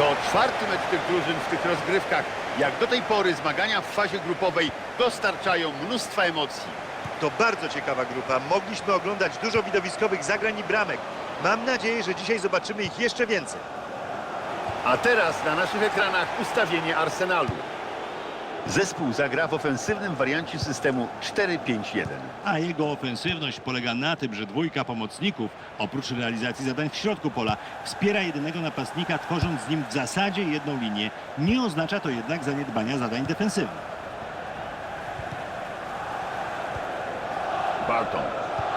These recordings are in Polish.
To czwarty mecz tych drużyn w tych rozgrywkach. Jak do tej pory zmagania w fazie grupowej dostarczają mnóstwa emocji. To bardzo ciekawa grupa. Mogliśmy oglądać dużo widowiskowych zagrań i bramek. Mam nadzieję, że dzisiaj zobaczymy ich jeszcze więcej. A teraz na naszych ekranach ustawienie Arsenalu. Zespół zagra w ofensywnym wariancie systemu 4-5-1. A jego ofensywność polega na tym, że dwójka pomocników, oprócz realizacji zadań w środku pola, wspiera jedynego napastnika, tworząc z nim w zasadzie jedną linię. Nie oznacza to jednak zaniedbania zadań defensywnych. Barton.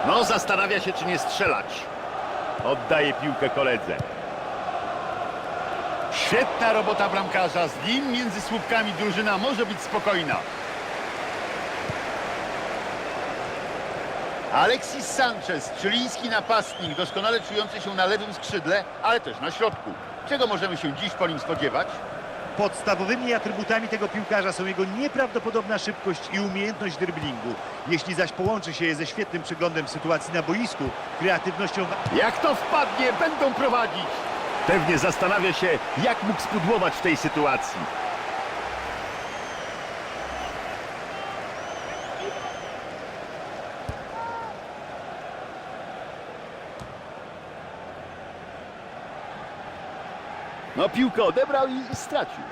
No, zastanawia się, czy nie strzelać. Oddaje piłkę koledze. Świetna robota bramkarza. Z nim między słupkami drużyna może być spokojna. Alexis Sanchez, chilijski napastnik, doskonale czujący się na lewym skrzydle, ale też na środku. Czego możemy się dziś po nim spodziewać? Podstawowymi atrybutami tego piłkarza są jego nieprawdopodobna szybkość i umiejętność dryblingu. Jeśli zaś połączy się je ze świetnym przeglądem sytuacji na boisku, kreatywnością... Jak to wpadnie, będą prowadzić. Pewnie zastanawia się, jak mógł spudłować w tej sytuacji. No piłkę odebrał i stracił.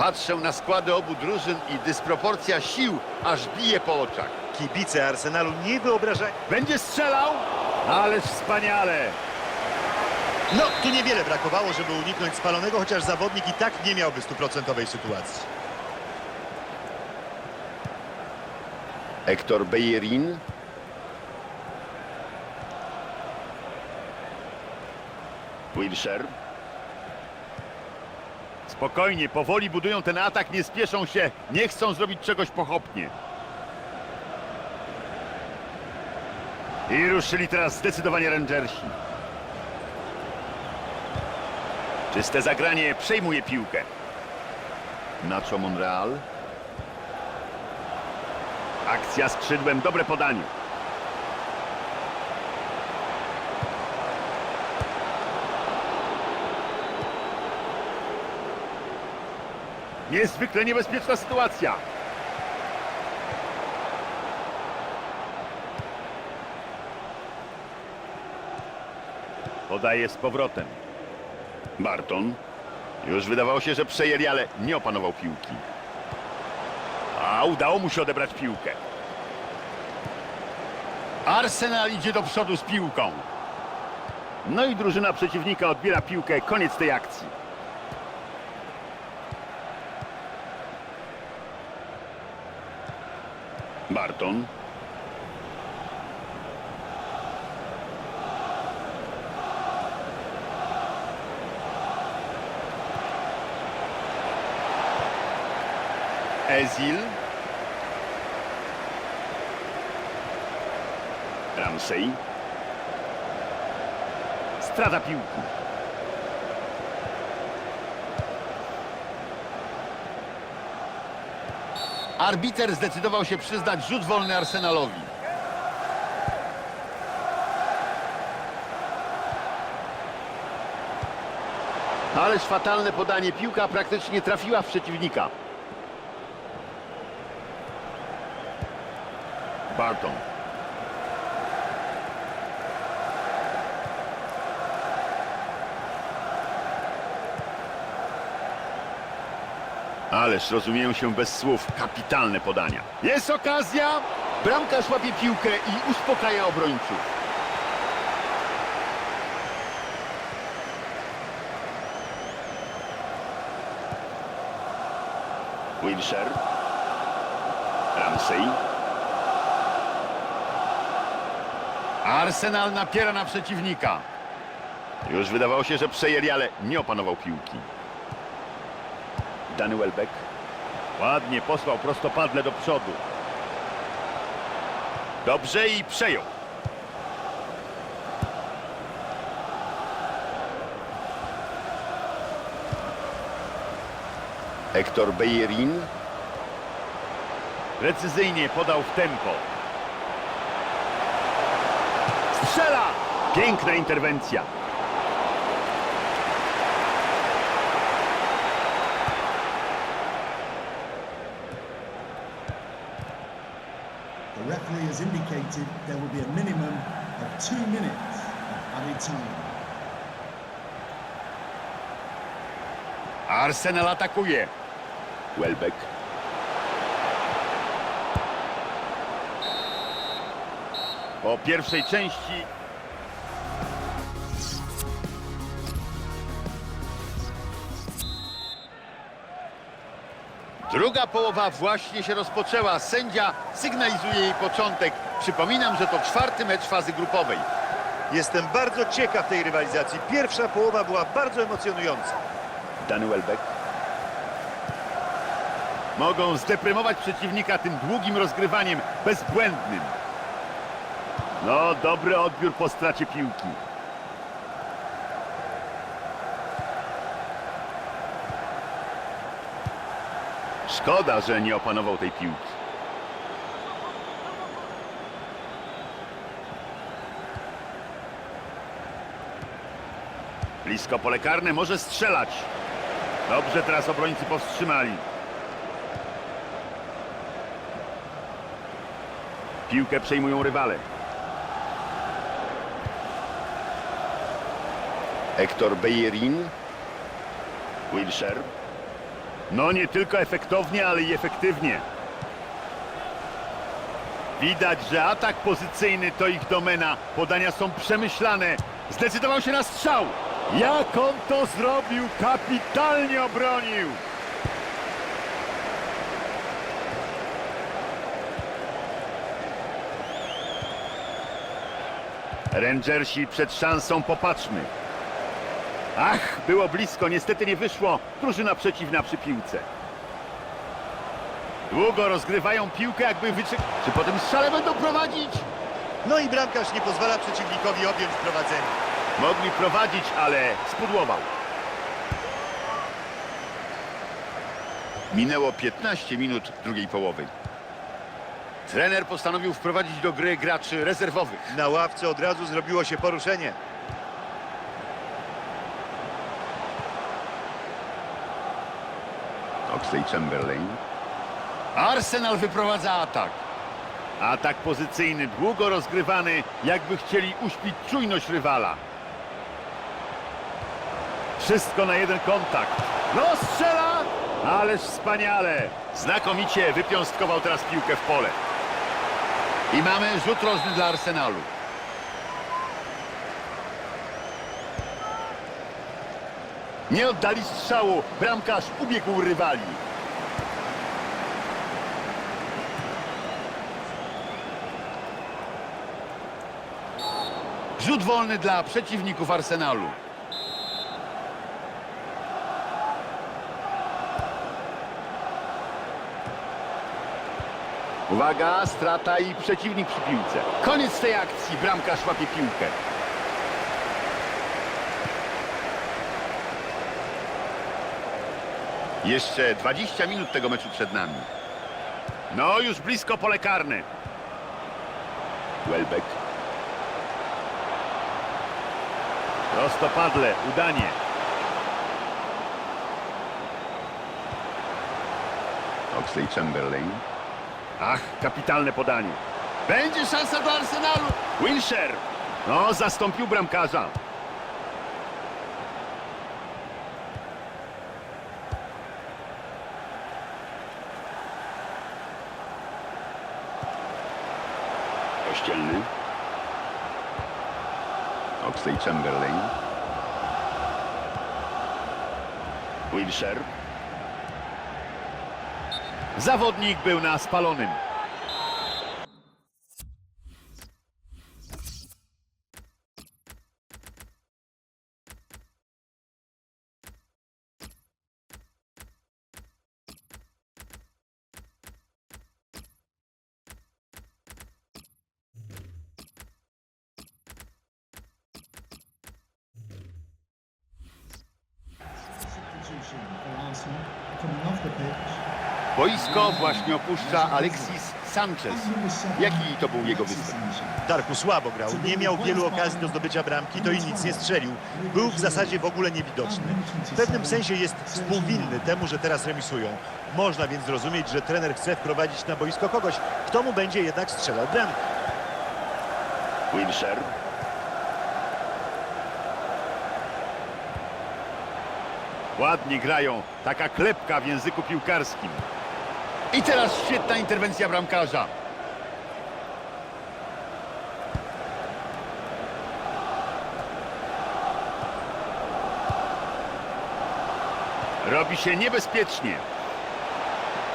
Patrzę na składy obu drużyn i dysproporcja sił aż bije po oczach. Kibice Arsenalu nie wyobrażają... Będzie strzelał? Ależ wspaniale! No, tu niewiele brakowało, żeby uniknąć spalonego, chociaż zawodnik i tak nie miałby stuprocentowej sytuacji. Hector Bellerin. Wilshere. Spokojnie, powoli budują ten atak, nie spieszą się, nie chcą zrobić czegoś pochopnie. I ruszyli teraz zdecydowanie Rangersi. Czyste zagranie przejmuje piłkę. Nacho Monreal. Akcja skrzydłem, dobre podanie. Niezwykle niebezpieczna sytuacja. Podaje z powrotem. Barton. Już wydawało się, że przejęli, ale nie opanował piłki. A udało mu się odebrać piłkę. Arsenal idzie do przodu z piłką. No i drużyna przeciwnika odbiera piłkę. Koniec tej akcji. Barton. Ezil. Ramsey. Strata piłki. Arbiter zdecydował się przyznać rzut wolny Arsenalowi. Ależ fatalne podanie. Piłka praktycznie trafiła w przeciwnika. Barton. Ależ rozumieją się bez słów. Kapitalne podania. Jest okazja. Bramkarz łapie piłkę i uspokaja obrońców. Wilshere. Ramsey. Arsenal napiera na przeciwnika. Już wydawało się, że przejęli, ale nie opanował piłki. Danny Welbeck. Ładnie posłał prostopadle do przodu. Dobrze i przejął. Hector Bellerin. Precyzyjnie podał w tempo. strzela! Piękna interwencja. There will be a minimum of two minutes of added time. Arsenal atakuje. Welbeck. Po pierwszej części Druga połowa właśnie się rozpoczęła. Sędzia sygnalizuje jej początek. Przypominam, że to czwarty mecz fazy grupowej. Jestem bardzo ciekaw tej rywalizacji. Pierwsza połowa była bardzo emocjonująca. Danny Welbeck. Mogą zdeprymować przeciwnika tym długim rozgrywaniem, bezbłędnym. No, dobry odbiór po stracie piłki. Szkoda, że nie opanował tej piłki. Blisko pole karne, może strzelać. Dobrze teraz obrońcy powstrzymali. Piłkę przejmują rywale. Hector Bellerin. Wilshere. No nie tylko efektownie, ale i efektywnie. Widać, że atak pozycyjny to ich domena. Podania są przemyślane. Zdecydował się na strzał. Jak on to zrobił? Kapitalnie obronił. Rangersi przed szansą, popatrzmy. Ach, było blisko, niestety nie wyszło. Drużyna przeciwna przy piłce. Długo rozgrywają piłkę, jakby wyczek... Czy po tym strzale będą prowadzić? No i bramkarz nie pozwala przeciwnikowi objąć prowadzenia. Mogli prowadzić, ale spudłował. Minęło 15 minut drugiej połowy. Trener postanowił wprowadzić do gry graczy rezerwowych. Na ławce od razu zrobiło się poruszenie. Oxley Chamberlain. Arsenal wyprowadza atak. Atak pozycyjny, długo rozgrywany, jakby chcieli uśpić czujność rywala. Wszystko na jeden kontakt. No strzela! Ależ wspaniale! Znakomicie wypiąstkował teraz piłkę w pole. I mamy rzut rożny dla Arsenalu. Nie oddali strzału. Bramkarz ubiegł rywali. Rzut wolny dla przeciwników Arsenalu. Uwaga, strata i przeciwnik przy piłce. Koniec tej akcji. Bramkarz łapie piłkę. Jeszcze 20 minut tego meczu przed nami. No, już blisko pole karne. Welbeck. Prostopadle, udanie. Oxley Chamberlain. Ach, kapitalne podanie. Będzie szansa dla Arsenalu. Wilshere. No, zastąpił bramkarza. Kościelny. Oxley Chamberlain. Wilshere. Zawodnik był na spalonym. Boisko właśnie opuszcza Alexis Sanchez. Jaki to był jego występ? Darku słabo grał, nie miał wielu okazji do zdobycia bramki, to i nic nie strzelił. Był w zasadzie w ogóle niewidoczny. W pewnym sensie jest współwinny temu, że teraz remisują. Można więc zrozumieć, że trener chce wprowadzić na boisko kogoś, kto mu będzie jednak strzelał bramkę. Wilshere. Ładnie grają. Taka klepka w języku piłkarskim. I teraz świetna interwencja bramkarza. Robi się niebezpiecznie.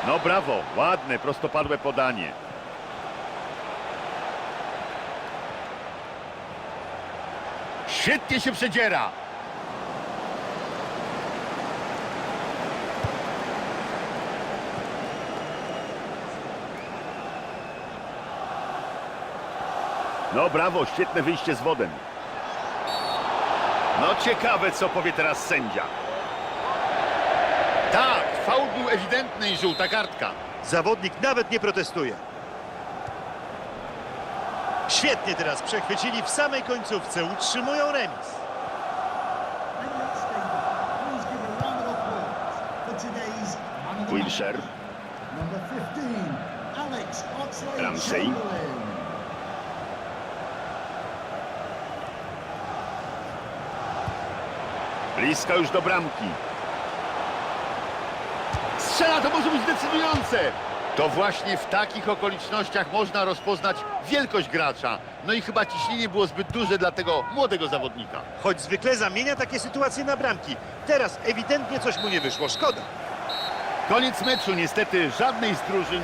No brawo, ładne, prostopadłe podanie. Świetnie się przedziera. No brawo, świetne wyjście z wodem. No ciekawe, co powie teraz sędzia. Tak, faul był ewidentny i żółta kartka. Zawodnik nawet nie protestuje. Świetnie teraz przechwycili w samej końcówce, utrzymują remis. Wilshere. Number 15, Alex Ramsey. Blisko już do bramki. Strzela, to może być decydujące. To właśnie w takich okolicznościach można rozpoznać wielkość gracza. No i chyba ciśnienie było zbyt duże dla tego młodego zawodnika. Choć zwykle zamienia takie sytuacje na bramki. Teraz ewidentnie coś mu nie wyszło, szkoda. Koniec meczu. Niestety żadnej z drużyn